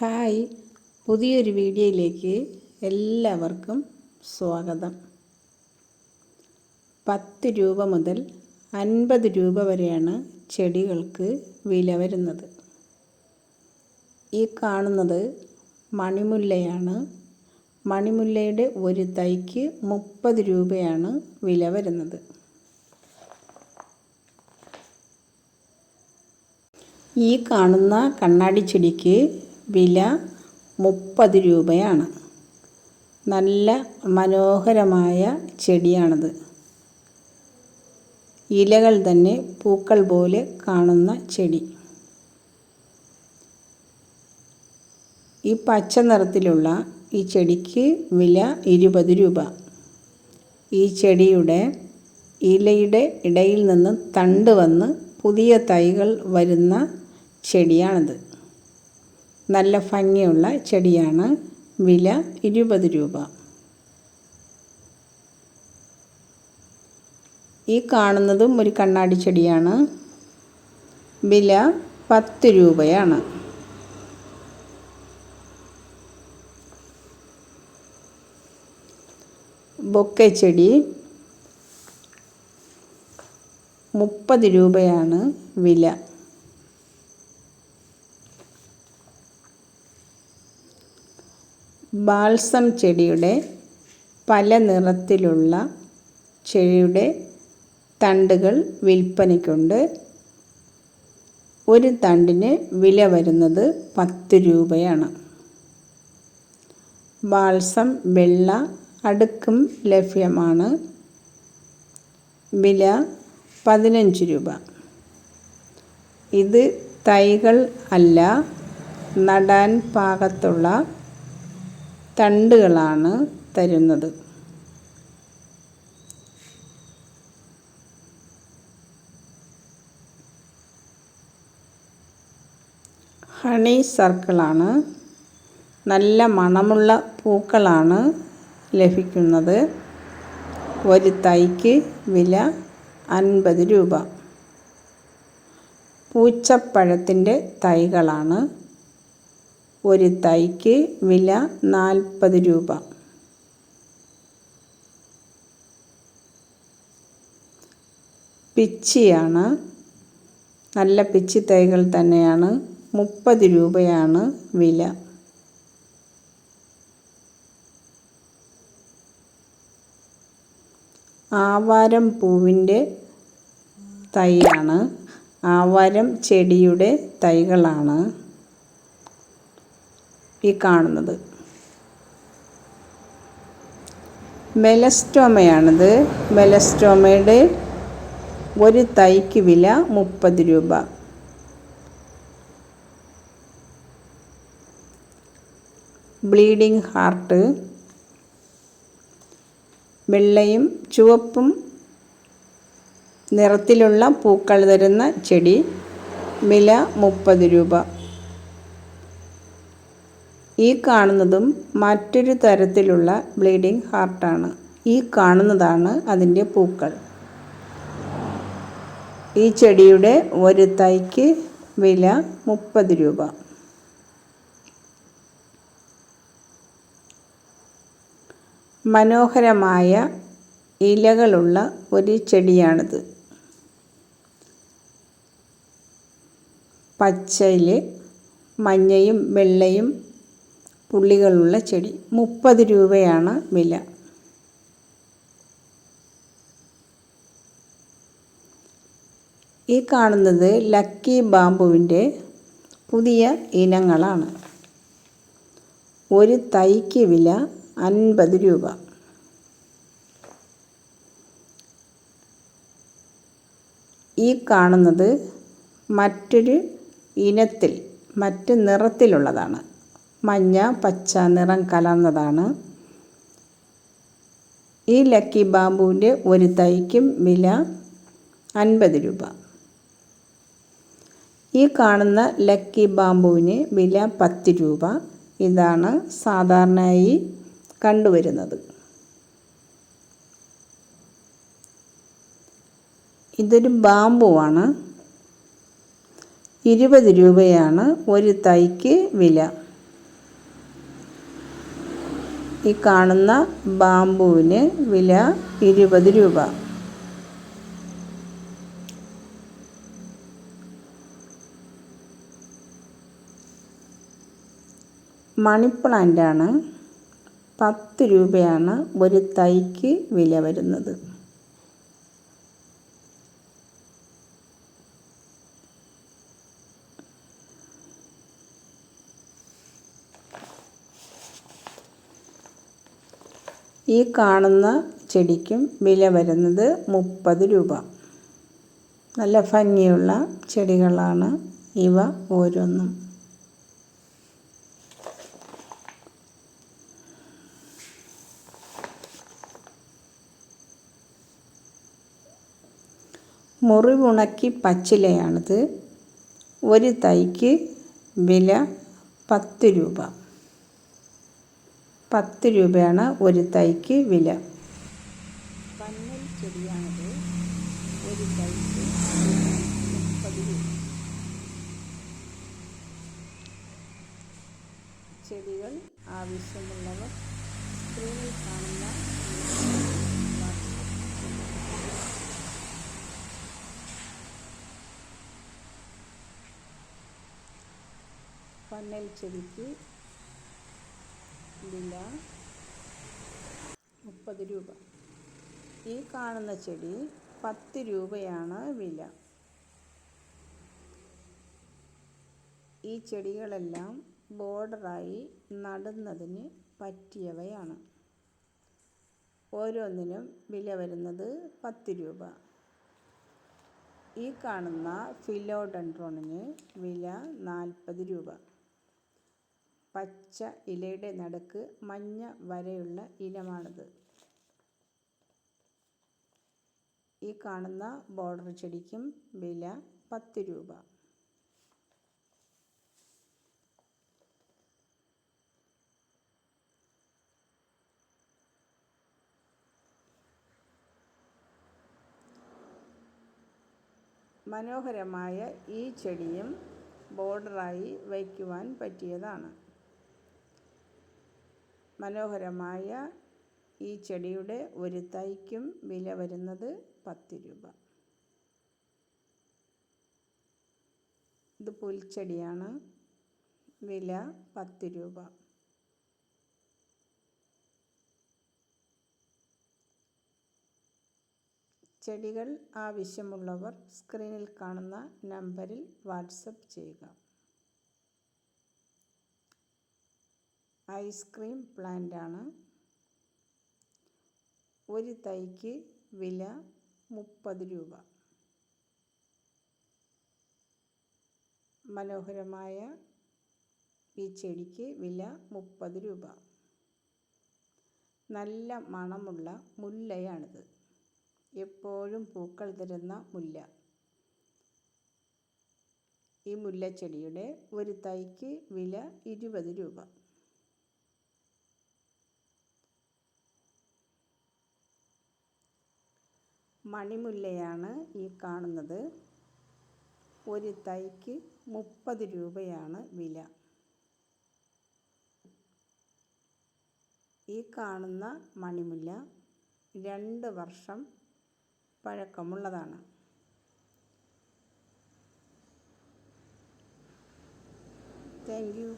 Hi. പുതിയൊരു വീഡിയോയിലേക്ക് എല്ലാവർക്കും സ്വാഗതം. പത്ത് രൂപ മുതൽ അൻപത് രൂപ വരെയാണ് ചെടികൾക്ക് വില വരുന്നത്. ഈ കാണുന്നത് മണിമുല്ലയാണ്. മണിമുല്ലയുടെ ഒരു തൈക്ക് മുപ്പത് രൂപയാണ് വില വരുന്നത്. ഈ കാണുന്ന കണ്ണാടി ചെടിക്ക് വില മുപ്പത് രൂപയാണ്. നല്ല മനോഹരമായ ചെടിയാണത്. ഇലകൾ തന്നെ പൂക്കൾ പോലെ കാണുന്ന ചെടി. ഈ പച്ച നിറത്തിലുള്ള ഈ ചെടിക്ക് വില ഇരുപത് രൂപ. ഈ ചെടിയുടെ ഇലയുടെ ഇടയിൽ നിന്ന് തണ്ട് വന്ന് പുതിയ തൈകൾ വരുന്ന ചെടിയാണിത്. നല്ല ഭംഗിയുള്ള ചെടിയാണ് വില ഇരുപത് രൂപ. ഈ കാണുന്നതും ഒരു കണ്ണാടി ചെടിയാണ്. വില പത്ത് രൂപയാണ്. ബൊക്കെ ചെടി മുപ്പത് രൂപയാണ് വില. ബാൾസം ചെടിയുടെ പല നിറത്തിലുള്ള ചെടിയുടെ തണ്ടുകൾ വിൽപ്പനയ്ക്കുണ്ട്. ഒരു തണ്ടിന് വില വരുന്നത് പത്ത് രൂപയാണ്. ബാൾസം വെള്ള അടുക്കും ലഭ്യമാണ്. വില പതിനഞ്ച് രൂപ. ഇത് തൈകൾ അല്ല നടാൻ പാകത്തുള്ള തണ്ടുകളാണ് തരുന്നത്. ഹണി സർക്കിളാണ്. നല്ല മണമുള്ള പൂക്കളാണ് ലഭിക്കുന്നത്. ഒരു തൈക്ക് വില അൻപത് രൂപ. പൂച്ചപ്പഴത്തിന്റെ തൈകളാണ് ഒരു തൈക്ക് വില നാൽപ്പത് രൂപ. പിച്ചിയാണ്. നല്ല പിച്ചി തൈകൾ തന്നെയാണ്. മുപ്പത് രൂപയാണ് വില. ആവാരം പൂവിന്റെ തൈയാണ്. ആവാരം ചെടിയുടെ തൈകളാണ്. ഈ കാണുന്നത്. മെലസ്റ്റോമയാണിത്. മെലസ്റ്റോമയുടെ ഒരു തൈക്ക് വില മുപ്പത് രൂപ. Bleeding heart. വെള്ളയും ചുവപ്പും നിറത്തിലുള്ള പൂക്കൾ തരുന്ന ചെടി വില മുപ്പത് രൂപ. ഈ കാണുന്നതും മറ്റൊരു തരത്തിലുള്ള ബ്ലീഡിംഗ് ഹാർട്ടാണ്. ഈ കാണുന്നതാണ് അതിന്റെ പൂക്കൾ. ഈ ചെടിയുടെ ഒരു തൈക്ക് വില മുപ്പത് രൂപ. മനോഹരമായ ഇലകളുള്ള ഒരു ചെടിയാണിത്. പച്ചയിൽ മഞ്ഞയും വെള്ളയും പുള്ളികളുള്ള ചെടി. മുപ്പത് രൂപയാണ് വില. ഈ കാണുന്നത് ലക്കി ബാമ്പുവിന്റെ പുതിയ ഇനങ്ങളാണ്. ഒരു തൈക്ക് വില അൻപത് രൂപ. ഈ കാണുന്നത് മറ്റൊരു ഇനത്തിൽ മറ്റ് നിറത്തിലുള്ളതാണ്. മഞ്ഞ പച്ച നിറം കലർന്നതാണ്. ഈ ലക്കി ബാമ്പുവിന്റെ ഒരു തൈക്കും വില അൻപത് രൂപ. ഈ കാണുന്ന ലക്കി ബാമ്പുവിന് വില പത്ത് രൂപ. ഇതാണ് സാധാരണയായി കണ്ടുവരുന്നത്. ഇതൊരു ബാമ്പുവാണ് ഇരുപത് രൂപയാണ് ഒരു തൈക്ക് വില. ഈ കാണുന്ന ബാമ്പുവിന് വില ഇരുപത് രൂപ. മണി പ്ലാന്റാണ് പത്ത് രൂപയാണ് ഒരു തൈക്ക് വില വരുന്നത്. ഈ കാണുന്ന ചെടിക്കും വില വരുന്നത് മുപ്പത് രൂപ. നല്ല ഭംഗിയുള്ള ചെടികളാണ് ഇവ ഓരോന്നും. മുറിവുണക്കി പച്ചിലയാണിത്. ഒരു തൈക്ക് വില പത്ത് രൂപ. പത്ത് രൂപയാണ് ഒരു തൈക്ക് വില. പന്നൽ ഒരു തൈക്ക് മുപ്പത് രൂപ. ചെടികൾ ആവശ്യമുള്ളവർ സ്ക്രീനിൽ കാണുന്ന പന്നൽ ചെടിക്ക് വില മുപ്പത് രൂപ. ഈ കാണുന്ന ചെടി പത്ത് രൂപയാണ് വില. ഈ ചെടികളെല്ലാം ബോർഡറായി നടുന്നതിന് പറ്റിയവയാണ്. ഓരോന്നിനും വില വരുന്നത് പത്ത് രൂപ. ഈ കാണുന്ന ഫിലോഡൻഡ്രോണിന് വില നാൽപ്പത് രൂപ. പച്ച ഇലയുടെ നടുക്ക് മഞ്ഞ വരയുള്ള ഇനമാണിത്. ഈ കാണുന്ന ബോർഡർ ചെടിക്കും വില പത്ത് രൂപ. മനോഹരമായ ഈ ചെടിയും ബോർഡറായി വയ്ക്കുവാൻ പറ്റിയതാണ്. മനോഹരമായ ഈ ചെടിയുടെ ഒരു തൈക്കും വില വരുന്നത് പത്ത് രൂപ. ഇത് പുൽച്ചെടിയാണ്. വില പത്ത് രൂപ. ചെടികൾ ആവശ്യമുള്ളവർ സ്ക്രീനിൽ കാണുന്ന നമ്പറിൽ വാട്സപ്പ് ചെയ്യുക. ഐസ്ക്രീം പ്ലാന്റാണ്. ഒരു തൈക്ക് വില മുപ്പത് രൂപ. മനോഹരമായ ഈ ചെടിക്ക് വില മുപ്പത് രൂപ. നല്ല മണമുള്ള മുല്ലയാണിത്. എപ്പോഴും പൂക്കൾ തരുന്ന മുല്ല. ഈ മുല്ലച്ചെടിയുടെ ഒരു തൈക്ക് വില ഇരുപത് രൂപ. മണിമുല്ലയാണ് ഈ കാണുന്നത്. ഒരു തൈക്ക് മുപ്പത് രൂപയാണ് വില. ഈ കാണുന്ന മണിമുല്ല രണ്ട് വർഷം പഴക്കമുള്ളതാണ്. Thank you.